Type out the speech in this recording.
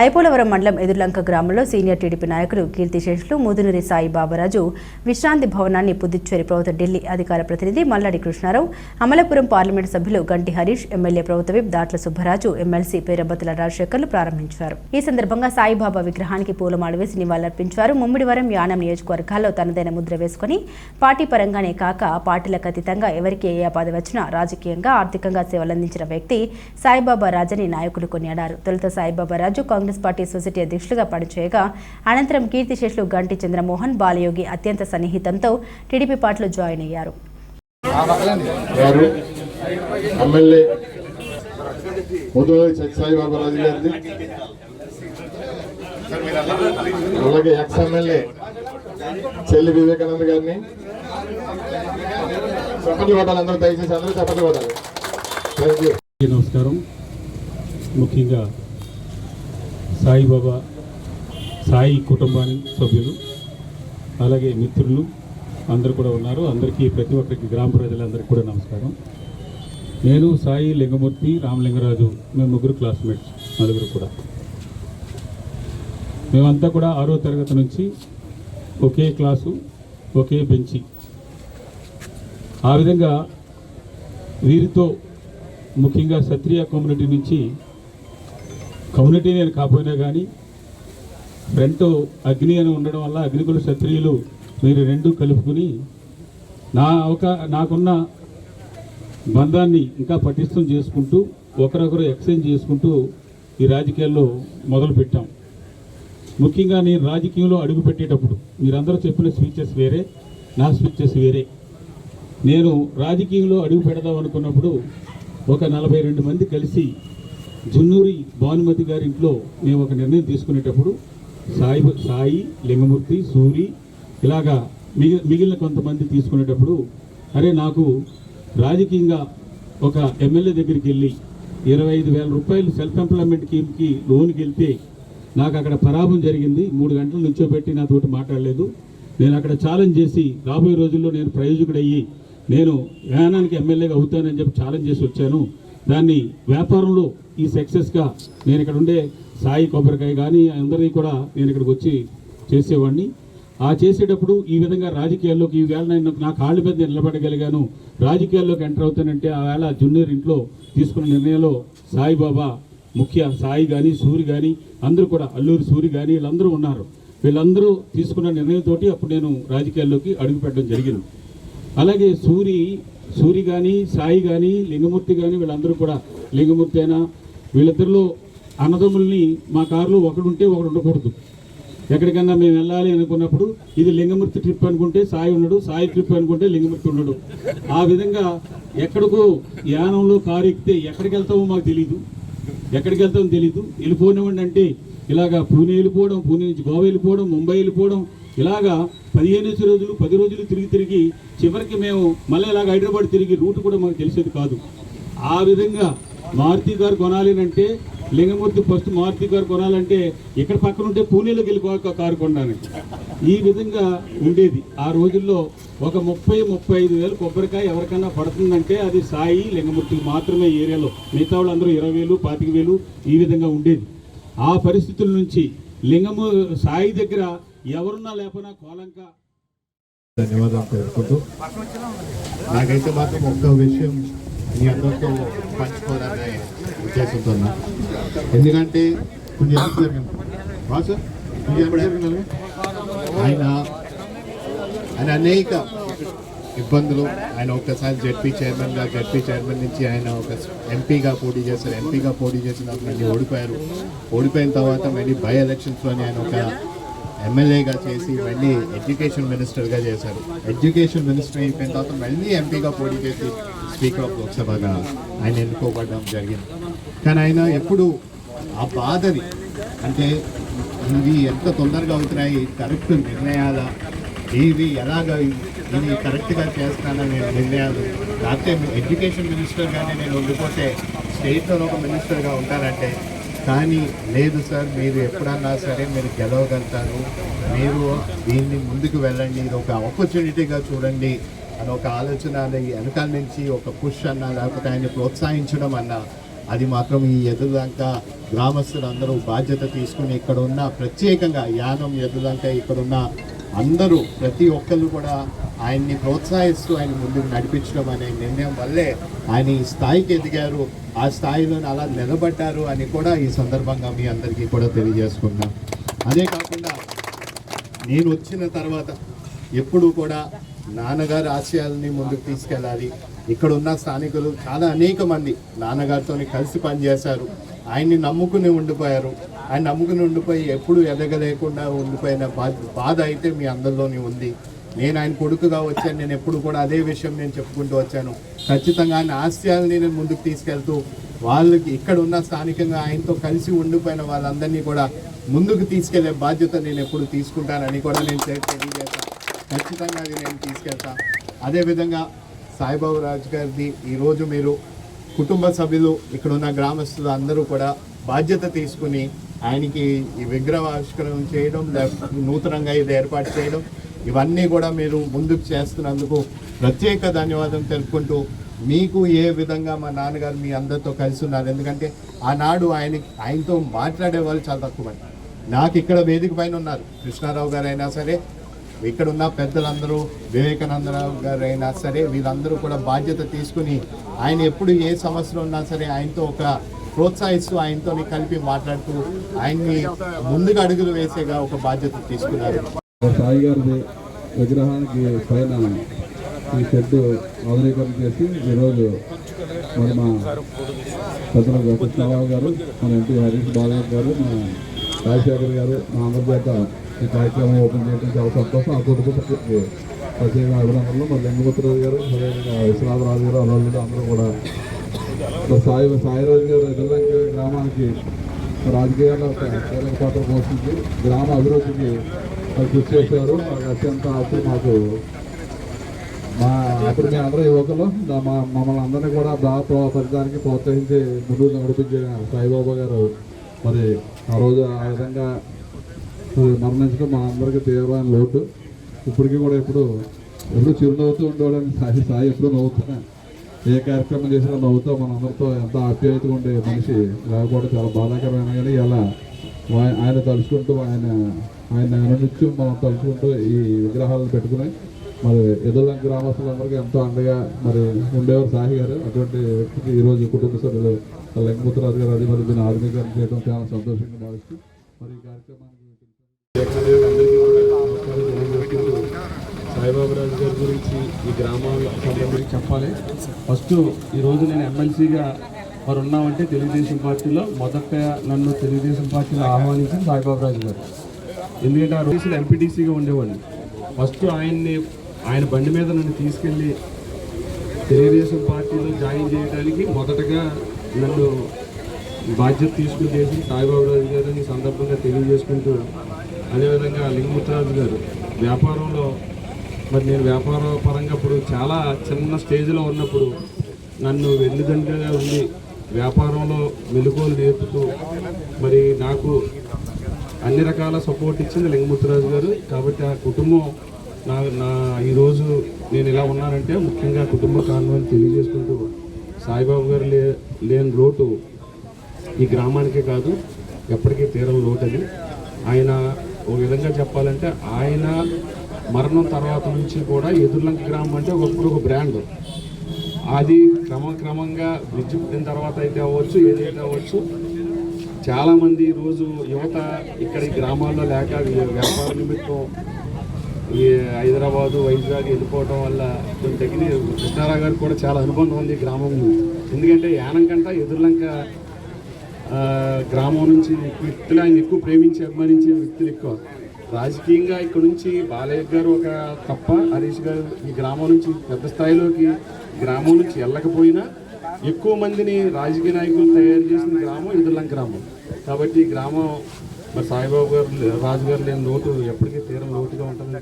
ఐపోలవరం మండలం ఎదుర్లంక గ్రామంలో senior TDP నాయకులు కీర్తిశేషులు ముదునూరి సాయి బాబరాజు విశ్రాంతి భవనాన్ని పుదుచ్చేరి ప్రభుత్వ ఢిల్లీ అధికార ప్రతినిధి మల్లాడి కృష్ణారావు అమలాపురం పార్లమెంటు సభ్యులు గంటి హరీష్ ఎమ్మెల్యే ప్రభుత్వ విప్ దాట్ల సుబ్బరాజు ఎమ్మెల్సీ పేరబత్తుల రాజశేఖర్లు ప్రారంభించారు. ఈ సందర్భంగా సాయిబాబా విగ్రహానికి పూలమాల వేసి నివాళులర్పించారు. ముమ్మిడివరం యానం నియోజకవర్గాల్లో తనదైన ముద్ర వేసుకుని పార్టీ పరంగానే కాక పార్టీలకు అతీతంగా ఎవరికి ఏ ఆపద వచ్చినా రాజకీయంగా ఆర్థికంగా సేవలందించిన వ్యక్తి సాయిబాబా రాజని నాయకులు కొనియాడారు. తొలుత సాయిబాబా రాజు కాంగ్రెస్ పార్టీ సొసైటీ అధ్యక్షులుగా పనిచేయగా అనంతరం కీర్తిశేషులు గంటి చంద్రమోహన్ బాలయోగి అత్యంత సన్నిహితంతో టీడీపీ పార్టీలో జాయిన్ అయ్యారు. అలాగే ఎక్స్ ఎమ్మెల్యే చెల్లి వివేకానంద గారిని. కొట్టాలి అందరూ దయచేసి అందరూ కొట్టాలి. నమస్కారం. ముఖ్యంగా సాయిబాబా సాయి కుటుంబానికి సభ్యులు అలాగే మిత్రులు అందరూ కూడా ఉన్నారు. అందరికీ ప్రతి ఒక్కరికి గ్రామ ప్రజలందరికీ కూడా నమస్కారం. నేను సాయి లింగమూర్తి రామలింగరాజు మేము ముగ్గురు క్లాస్మేట్స్ నలుగురు కూడా. మేమంతా కూడా ఆరో తరగతి నుంచి ఒకే క్లాసు ఒకే బెంచి. ఆ విధంగా వీరితో ముఖ్యంగా సత్రియ కమ్యూనిటీ నుంచి కమ్యూనిటీ నేను కాకపోయినా కానీ ఫ్రంట్ అగ్ని అని ఉండడం వల్ల అగ్నికుల క్షత్రియులు మీరు రెండు కలుపుకుని నా ఒక నాకున్న బంధాన్ని ఇంకా పటిష్టం చేసుకుంటూ ఒకరొకరు ఎక్స్చేంజ్ చేసుకుంటూ ఈ రాజకీయాల్లో మొదలుపెట్టాం ముఖ్యంగా నేను రాజకీయంలో అడుగు పెట్టేటప్పుడు మీరందరూ చెప్పిన స్పీచెస్ వేరే నా స్పీచెస్ వేరే. నేను రాజకీయంలో అడుగు పెడదాం అనుకున్నప్పుడు ఒక నలభై రెండు మంది కలిసి జున్నూరి భానుమతి గారి ఇంట్లో మేము ఒక నిర్ణయం తీసుకునేటప్పుడు సాయి సాయి లింగమూర్తి సూరి ఇలాగా మిగి మిగిలిన కొంతమంది తీసుకునేటప్పుడు అరే నాకు రాజకీయంగా ఒక ఎమ్మెల్యే దగ్గరికి వెళ్ళి ఇరవై ఐదు వేల రూపాయలు సెల్ఫ్ ఎంప్లాయ్మెంట్ స్కీమ్కి లోన్కి వెళ్తే నాకు అక్కడ పరాభం జరిగింది. మూడు గంటలు నుంచోబెట్టి నాతోటి మాట్లాడలేదు. నేను అక్కడ ఛాలెంజ్ చేసి రాబోయే రోజుల్లో నేను ప్రయోజకుడయ్యి నేను యానానికి ఎమ్మెల్యేగా అవుతానని చెప్పి ఛాలెంజ్ చేసి వచ్చాను. దాన్ని వ్యాపారంలో ఈ సక్సెస్గా నేను ఇక్కడ ఉండే సాయి కొబ్బరికాయ కానీ అందరినీ కూడా నేను ఇక్కడికి వచ్చి చేసేవాడిని. ఆ చేసేటప్పుడు ఈ విధంగా రాజకీయాల్లోకి ఈ వేళ నేను నా కాళ్ళ మీద నిలబడగలిగాను. రాజకీయాల్లోకి ఎంటర్ అవుతానంటే ఆ వేళ జూనియర్ ఇంట్లో తీసుకున్న నిర్ణయంలో సాయిబాబా ముఖ్య సాయి కానీ సూరి కానీ అందరూ కూడా అల్లూరి సూరి కానీ వీళ్ళందరూ ఉన్నారు. వీళ్ళందరూ తీసుకున్న నిర్ణయంతో అప్పుడు నేను రాజకీయాల్లోకి అడుగుపెట్టడం జరిగింది. అలాగే సూరి సూరి కానీ సాయి కానీ లింగమూర్తి కానీ వీళ్ళందరూ కూడా లింగమూర్తి అయినా వీళ్ళిద్దరిలో అన్నదమ్ముల్ని మా కారులో ఒకడుంటే ఒకడు ఉండకూడదు. ఎక్కడికన్నా మేము వెళ్ళాలి అనుకున్నప్పుడు ఇది లింగమూర్తి ట్రిప్ అనుకుంటే సాయి ఉండడు సాయి ట్రిప్ అనుకుంటే లింగమూర్తి ఉండడు. ఆ విధంగా ఎక్కడికో యానంలో కారు ఎక్కితే ఎక్కడికి వెళ్తామో మాకు తెలియదు ఎక్కడికి వెళ్తామో తెలియదు వెళ్ళిపోనివ్వండి అంటే ఇలాగా పూణే వెళ్ళిపోవడం పూణే నుంచి గోవా వెళ్ళిపోవడం ముంబై వెళ్ళిపోవడం ఇలాగా పదిహేను రోజులు పది రోజులు తిరిగి తిరిగి చివరికి మేము మళ్ళీ ఇలాగ హైదరాబాద్ తిరిగి రూట్ కూడా మాకు తెలిసేది కాదు. ఆ విధంగా మారుతి గారు కొనాలి అంటే లింగమూర్తి ఫస్ట్ మారుతి గారు కొనాలంటే ఇక్కడ పక్కన ఉంటే పూణేలోకి వెళ్ళిపోక కారు కొనడానికి. ఈ విధంగా ఉండేది. ఆ రోజుల్లో ఒక ముప్పై ముప్పై ఐదు వేలు కొబ్బరికాయ ఎవరికైనా పడుతుందంటే అది సాయి లింగమూర్తికి మాత్రమే ఏరియాలో. మిగతా వాళ్ళందరూ ఇరవై వేలు పాతిక వేలు ఈ విధంగా ఉండేది. ఆ పరిస్థితుల నుంచి లింగము సాయి దగ్గర ఎవరున్నా లేకపోయినా కోలంక. ధన్యవాదాలు తెలుపుకుంటూ. నాకైతే మాత్రం ఒక్క విషయం మీ అందరితో పంచుకోవాలనే ఉద్దేశంతో. ఎందుకంటే ఆయన ఆయన అనేక ఇబ్బందులు. ఆయన ఒక్కసారి జడ్పీ చైర్మన్గా జడ్పీ చైర్మన్ నుంచి ఆయన ఒక ఎంపీగా పోటీ చేశారు. ఎంపీగా పోటీ చేసినప్పుడు మళ్ళీ ఓడిపోయారు. ఓడిపోయిన తర్వాత మళ్ళీ బై ఎలక్షన్స్లోని ఆయన ఒక ఎమ్మెల్యేగా చేసి మళ్ళీ ఎడ్యుకేషన్ మినిస్టర్గా చేశారు. ఎడ్యుకేషన్ మినిస్టర్ అయిపోయిన తర్వాత మళ్ళీ ఎంపీగా పోటీ చేసి స్పీకర్ ఆఫ్ లోక్సభగా ఆయన ఎన్నుకోబడడం జరిగింది. కానీ ఆయన ఎప్పుడు ఆ బాధని అంటే ఇవి ఎంత తొందరగా అవుతున్నాయి కరెక్ట్ నిర్ణయాల ఇవి ఎలాగ ఇది కరెక్ట్గా చేస్తానని నిర్ణయాలు లేకపోతే ఎడ్యుకేషన్ మినిస్టర్గానే నేను ఉండిపోతే స్టేట్లో ఒక మినిస్టర్గా ఉంటానంటే కానీ లేదు సార్ మీరు ఎప్పుడన్నా సరే మీరు గెలవగలుగుతారు. మీరు దీన్ని ముందుకు వెళ్ళండి ఇది ఒక ఆపర్చునిటీగా చూడండి అని ఒక ఆలోచన వెనకాల నుంచి ఒక పుష్ అన్నా లేకపోతే ఆయన ప్రోత్సహించడం అన్నా అది మాత్రం ఈ ఎదురులంక గ్రామస్తులందరూ బాధ్యత తీసుకుని ఇక్కడ ఉన్న ప్రత్యేకంగా యానం ఎదురులంక ఇక్కడ ఉన్న అందరూ ప్రతి ఒక్కళ్ళు కూడా ఆయన్ని ప్రోత్సహిస్తూ ఆయన ముందుకు నడిపించడం అనే నిర్ణయం వల్లే ఆయన ఈ స్థాయికి ఎదిగారు. ఆ స్థాయిలో అలా నిలబడ్డారు అని కూడా ఈ సందర్భంగా మీ అందరికీ కూడా తెలియజేసుకున్నాం అదే కాకుండా నేను వచ్చిన తర్వాత ఎప్పుడు కూడా నాన్నగారి ఆశయాలని ముందుకు తీసుకెళ్ళాలి. ఇక్కడ ఉన్న స్థానికులు చాలా అనేక మంది నాన్నగారితో కలిసి పనిచేశారు. ఆయన్ని నమ్ముకుని ఉండిపోయారు. ఆయన నమ్ముకుని ఉండిపోయి ఎప్పుడు ఎదగలేకుండా ఉండిపోయిన బాధ బాధ అయితే మీ అందరిలోని ఉంది. నేను ఆయన కొడుకుగా వచ్చాను నేను ఎప్పుడు కూడా అదే విషయం నేను చెప్పుకుంటూ వచ్చాను. ఖచ్చితంగా ఆయన ఆశయాలని నేను ముందుకు తీసుకెళ్తూ వాళ్ళకి ఇక్కడ ఉన్న స్థానికంగా ఆయనతో కలిసి ఉండిపోయిన వాళ్ళందరినీ కూడా ముందుకు తీసుకెళ్ళే బాధ్యత నేను ఎప్పుడు తీసుకుంటానని కూడా నేను తెలియజేస్తాను ఖచ్చితంగా అది నేను తీసుకెళ్తాను అదేవిధంగా సాయిబాబు రాజు గారిది ఈరోజు మీరు కుటుంబ సభ్యులు ఇక్కడ ఉన్న గ్రామస్తులు అందరూ కూడా బాధ్యత తీసుకుని ఆయనకి ఈ విగ్రహావిష్కరణ చేయడం నూతనంగా ఇది ఏర్పాటు చేయడం ఇవన్నీ కూడా మీరు ముందుకు చేస్తున్నందుకు ప్రత్యేక ధన్యవాదం తెలుపుకుంటూ మీకు ఏ విధంగా మా నాన్నగారు మీ అందరితో కలిసి ఉన్నారు? ఎందుకంటే ఆనాడు ఆయన ఆయనతో మాట్లాడే వాళ్ళు చాలా తక్కువ నాకు ఇక్కడ వేదిక పైన ఉన్నారు. కృష్ణారావు గారు అయినా సరే ఇక్కడ ఉన్న పెద్దలందరూ వివేకానందరావు గారు అయినా సరే వీళ్ళందరూ కూడా బాధ్యత తీసుకుని ఆయన ఎప్పుడు ఏ సమస్యలు ఉన్నా సరే ఆయనతో ఒక ప్రోత్సహిస్తూ ఆయనతో కలిపి మాట్లాడుతూ ఆయన్ని ముందుగా అడుగులు వేసేగా ఒక బాధ్యత తీసుకున్నారు. సాయి గారి విగ్రహానికి పైన ఈ షెడ్డు ఆధునీకరణ చేసి ఈరోజు మరి మా పెద్దలు కృష్ణారావు గారు మన ఎంపీ హరీష్ బాలయ్య గారు మా రాజశేఖర్ గారు మా అందరి చేత ఈ కార్యక్రమం ఓపెన్ చేయడం చాలా సంతోషం. ఆ కుటుంబ ప్రత్యేక అభినందనలు. మరి లింగపుత్రరావు గారు అదేవిధంగా విశ్వనాథరాజు గారు అల్లుళ్ళు అందరూ కూడా సాయి సాయిరాజు గారు ఎదుర్లంక గ్రామానికి రాజకీయాల్లో ఒక కీలక పాత్ర పోషించి గ్రామ అభివృద్ధికి కృషి చేశారు. మాకు అత్యంత అప్పుడు మాకు. మా అప్పుడు మీ అందరూ యువకులు మా మమ్మల్ని అందరినీ కూడా బాగా ఫలితానికి ప్రోత్సహించి ముందుకు నడిపించిన సాయిబాబా గారు మరి ఆ రోజు ఆ విధంగా మరణించడం మా అందరికీ తీవ్రమైన లోటు. ఇప్పటికీ కూడా ఎప్పుడు ఎప్పుడు చిరునవ్వుతూ ఉండేవాడని సాయి సాయి ఎప్పుడు నవ్వుతున్నా ఏ కార్యక్రమం చేసినా నవ్వుతో మన అందరితో ఎంత ఆప్యాయతగా ఉండే మనిషి లేకపోవడం చాలా బాధాకరమైన కానీ ఇలా ఆయన తలుచుకుంటూ ఆయన ఆయన అనునిత్యం మనం తలుచుకుంటూ ఈ విగ్రహాలను పెట్టుకుని మరి ఎదుల గ్రామస్తులందరికీ ఎంతో అండగా మరి ఉండేవారు సాహి గారు. అటువంటి వ్యక్తికి ఈరోజు కుటుంబ సభ్యులు లింగపుత్రరాజు గారు అది మరి దీన్ని ఆధునీకరణ చేయడం చాలా సంతోషంగా భావిస్తూ మరి ఈ కార్యక్రమాన్ని సాయిబాబు రాజు గారి గురించి ఈ గ్రామాల సంబంధించి చెప్పాలి. ఫస్ట్ ఈరోజు నేను ఎమ్మెల్సీగా మరి ఉన్నామంటే తెలుగుదేశం పార్టీలో మొదట నన్ను తెలుగుదేశం పార్టీలో ఆహ్వానించింది సాయిబాబు రాజు గారు. ఎందుకంటే ఆ రోజులు ఎంపీటీసీగా ఉండేవాడిని. ఫస్ట్ ఆయన్ని ఆయన బండి మీద నన్ను తీసుకెళ్ళి తెలుగుదేశం పార్టీలో జాయిన్ చేయడానికి మొదటగా నన్ను బాధ్యత తీసుకుని చేసి సాయిబాబు రాజు గారిని సందర్భంగా తెలియజేసుకుంటూ అదేవిధంగా లింగముత్తరాజు గారు వ్యాపారంలో మరి నేను వ్యాపార పరంగా అప్పుడు చాలా చిన్న స్టేజ్లో ఉన్నప్పుడు నన్ను వెన్నుదండగా ఉండి వ్యాపారంలో మెలుగులు నేర్పుతూ మరి నాకు అన్ని రకాల సపోర్ట్ ఇచ్చింది లింగమూర్తిరాజు గారు. కాబట్టి ఆ కుటుంబం నా నా ఈరోజు నేను ఇలా ఉన్నానంటే ముఖ్యంగా కుటుంబ కారణం తెలియజేసుకుంటూ సాయిబాబు గారు లే లేని లోటు ఈ గ్రామానికే కాదు ఎప్పటికీ తీరం లోటని ఆయన ఒక విధంగా చెప్పాలంటే ఆయన మరణం తర్వాత నుంచి కూడా ఎదుర్లంక గ్రామం అంటే ఒకప్పుడు ఒక బ్రాండ్ అది క్రమక్రమంగా బ్రిడ్జ్ పుట్టిన తర్వాత అయితే అవ్వచ్చు ఏదైతే అవ్వచ్చు చాలామంది ఈరోజు యువత ఇక్కడ ఈ గ్రామాల్లో లేక వ్యాపార నిమిత్తం ఈ హైదరాబాదు వైజాగ్ వెళ్ళిపోవడం వల్ల కొంచెం తగిన కృష్ణారావు గారికి కూడా చాలా అనుబంధం ఉంది ఈ గ్రామం ఎందుకంటే యానం కంట ఎదుర్లంక గ్రామం నుంచి వ్యక్తులు ఆయన ఎక్కువ ప్రేమించి అభిమానించే వ్యక్తులు ఎక్కువ. రాజకీయంగా ఇక్కడ నుంచి బాలయ్య గారు ఒక తప్ప హరీష్ గారు ఈ గ్రామం నుంచి పెద్ద స్థాయిలోకి గ్రామం నుంచి వెళ్ళకపోయినా ఎక్కువ మందిని రాజకీయ నాయకులు తయారు చేసిన గ్రామం ఎదుర్లం గ్రామం. కాబట్టి ఈ గ్రామం మరి సాయిబాబు గారు రాజు గారు లేని లోటు ఎప్పటికీ తీరం లోటుగా ఉంటుంది